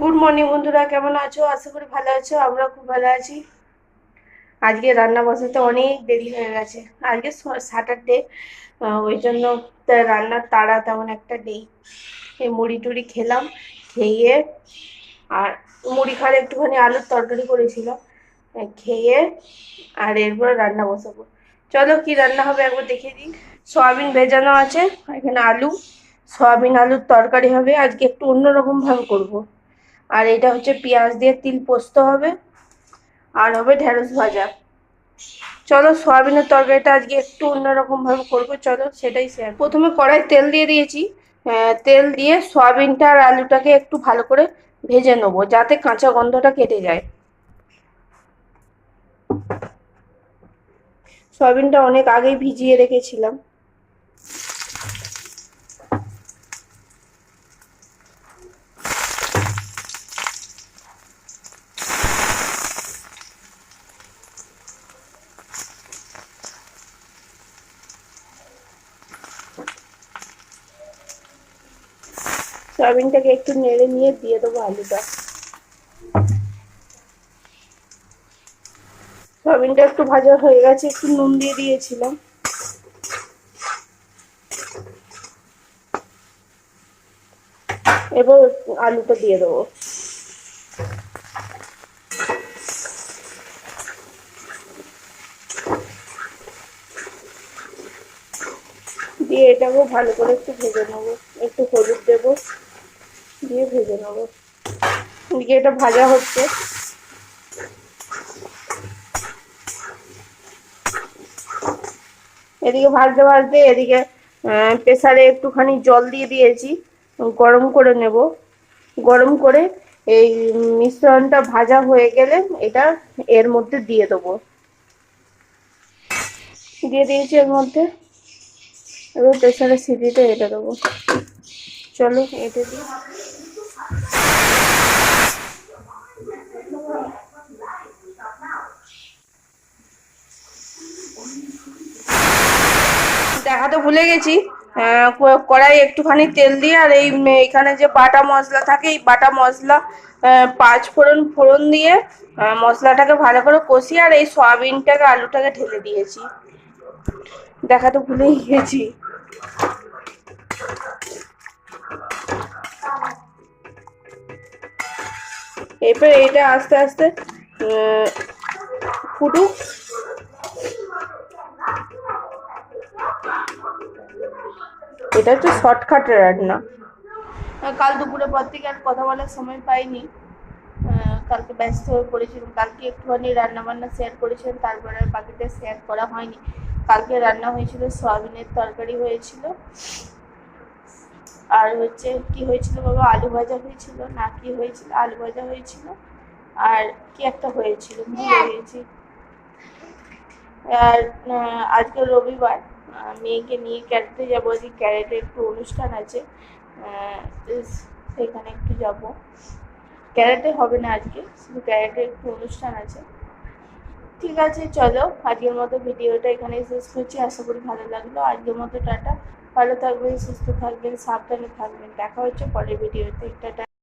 Good morning বন্ধুরা, কেমন আছো? আশা করি ভালো আছো আমরা খুব ভালো আছি। আজকে রান্না বসাতে অনেক দেরি হয়ে গেছে। আজকে স্যাটারডে ওই জন্য রান্নার তাড়া তেমন একটা নেই। এই মুড়ি টুড়ি খেলাম, খেয়ে আর মুড়ি খাওয়ার একটুখানি আলুর তরকারি করেছিলাম খেয়ে আর এরপরে রান্না বসাবো। চলো কি রান্না হবে একবার দেখে দিই। সয়াবিন ভেজানো আছে, এখানে আলু, সয়াবিন আলুর তরকারি হবে। আজকে একটু অন্যরকম ভাবে করব। আর এটা হচ্ছে পেঁয়াজ দিয়ে তিল পোস্ত হবে। আর হবে ঢেঁড়স ভাজা। চলো সয়াবিনের তরকারিটা আজকে একটু অন্যরকম ভাবে করব। চলো সেটাই শেয়ার প্রথমে কড়াই তেল দিয়ে দিয়েছি। তেল দিয়ে সয়াবিনটা আর আলুটাকে একটু ভালো করে ভেজে নেব, যাতে কাঁচা গন্ধটা কেটে যায়। সয়াবিনটা অনেক আগেই ভিজিয়ে রেখেছিলাম। সয়াবিনটাকে একটু নেড়ে নিয়ে দিয়ে দেবো আলুটা। সয়াবিনটা একটু ভাজা হয়ে গেছে, একটু নুন দিয়ে দিয়েছিলাম। এবার আলুটা দিয়ে দেবো। দিয়ে এটাকেও ভালো করে একটু ভেজে নেব, একটু হলুদ দেবো। দিয়ে ভেজে নেব। এদিকে এটা ভাজা হচ্ছে। এদিকে ভাজতে ভাজতে এদিকে প্রেসারে একটুখানি জল দিয়ে দিয়েছি। গরম করে নেব। গরম করে এই মিশ্রণটা ভাজা হয়ে গেলে এটা এর মধ্যে দিয়ে দেবো। দিয়ে দিয়েছি এর মধ্যে। এবার প্রেসারের সিটিতে এটা দেবো। চলো এটা দিই। দেখাতে ভুলে গেছি। কড়াই একটুখানি তেল দিয়ে আর এই এখানে যে বাটা মশলা থাকে, এই বাটা মশলা পাঁচ ফোড়ন ফোড়ন দিয়ে মশলাটাকে ভালো করে কষিয়ে আর এই সয়াবিনটাকে, আলুটাকে ঢেলে দিয়েছি। দেখাতে ভুলেই গেছি। এরপর এটা আস্তে আস্তে ফুটুক। এটা হচ্ছে শর্টকাট রান্না। কাল দুপুরে পর থেকে আর কথা বলার সময় পাইনি। কালকে ব্যস্ত হয়ে পড়েছিলাম। কালকে একটুখানি রান্না বান্না শেয়ার করেছিলাম, তারপরে আর বাকিটা শেয়ার করা হয়নি। কালকে রান্না হয়েছিল, সয়াবিনের তরকারি হয়েছিল। আর হচ্ছে কি হয়েছিল বাবা? আলু ভাজা হয়েছিল না কি হয়েছিল? আলু ভাজা হয়েছিল আর কি একটা হয়েছিল? ভুলে গেছি আর আজকে রবিবার মেয়েকে নিয়ে ক্যারেটে যাব। আজকে ক্যারেটে একটু অনুষ্ঠান আছে। সেখানে একটু যাব। ক্যারেটে হবে না আজকে শুধু ক্যারেটে একটু অনুষ্ঠান আছে। ঠিক আছে চলো। আজকের মতো ভিডিওটা এখানে শেষ করছি। আশা করি ভালো লাগল। আজকের মতো টাটা। ভালো থাকবেন সুস্থ থাকবেন সাবধানে থাকবেন। দেখা হচ্ছে পরের ভিডিওতে। টাটা।